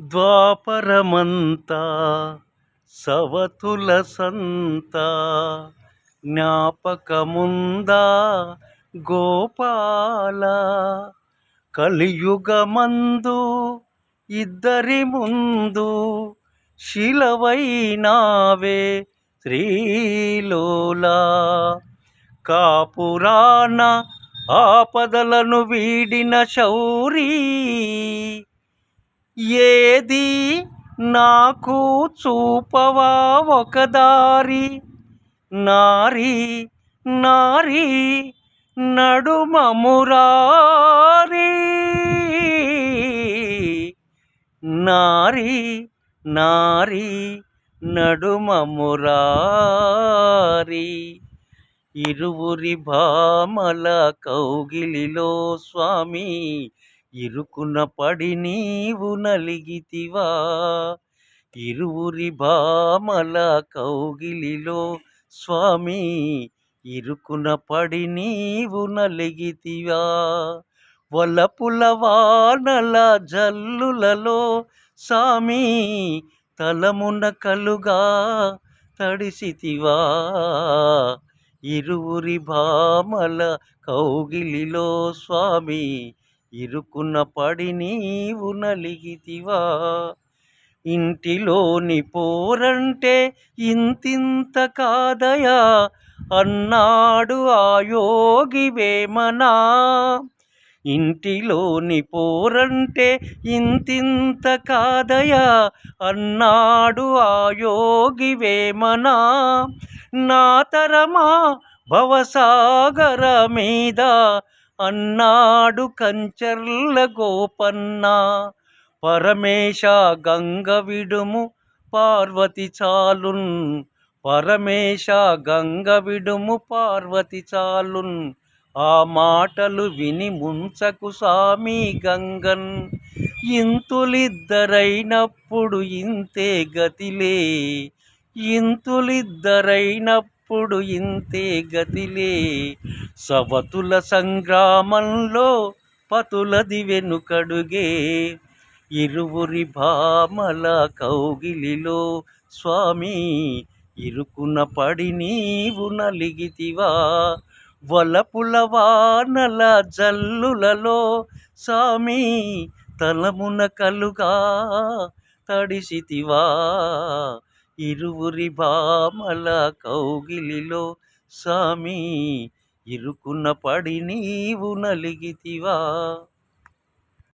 ద్వాపరమంతా సవతుల సంత. జ్ఞాపకముందా గోపాల? కలియుగమందు ఇద్దరి ముందు శిలవైనావే శ్రీలోలా. కాపురాన ఆపదలను వీడిన శౌరీ ఏది నాకు చూపవా ఒక దారి నారి నారి నడుమమురారి. నారి నారి నడుమమురారి. ఇరువురి భామల కౌగిలిలో స్వామి ఇరుకున పడి నీవు నలిగితివా. ఇరువురి భామల కౌగిలిలో స్వామి ఇరుకున పడి నీవు నలిగితివా. వలపుల వానల జల్లులలో సామి తలమున కలుగా తడిసితివా. ఇరువురి భామల కౌగిలిలో స్వామి ఇరుకున పడి నీవు నలిగితివా? ఇంటిలోని పోరంటే ఇంతింత కాదయా? అన్నాడు ఆ యోగి వేమనా. ఇంటిలోని పోరంటే ఇంతింత కాదయా? అన్నాడు ఆ యోగి వేమనా. నా తరమా భవసాగర మీద అన్నాడు కంచర్ల గోపన్న. పరమేశ గంగ విడుము పార్వతి చాలున్. పరమేశ గంగ విడుము పార్వతి చాలున్. ఆ మాటలు విని ముంచకు సామి గంగన్. ఇంతులిద్దరైనప్పుడు ఇంతే గతిలే. ఇంతులిద్దరైనప్పుడు ఇంతే గతిలే. సవతుల సంగ్రామంలో పతులది వెనుకడుగే. ఇరువురి భామల కౌగిలిలో స్వామి ఇరుకున పడి నీవు నలిగితివా. వలపుల వానల జల్లులలో స్వామి తలమున కలుగా తడిసితివా. ఇరువురి భామల కౌగిలిలో స్వామి ఇరుకున పడి నీవు నలిగితివా?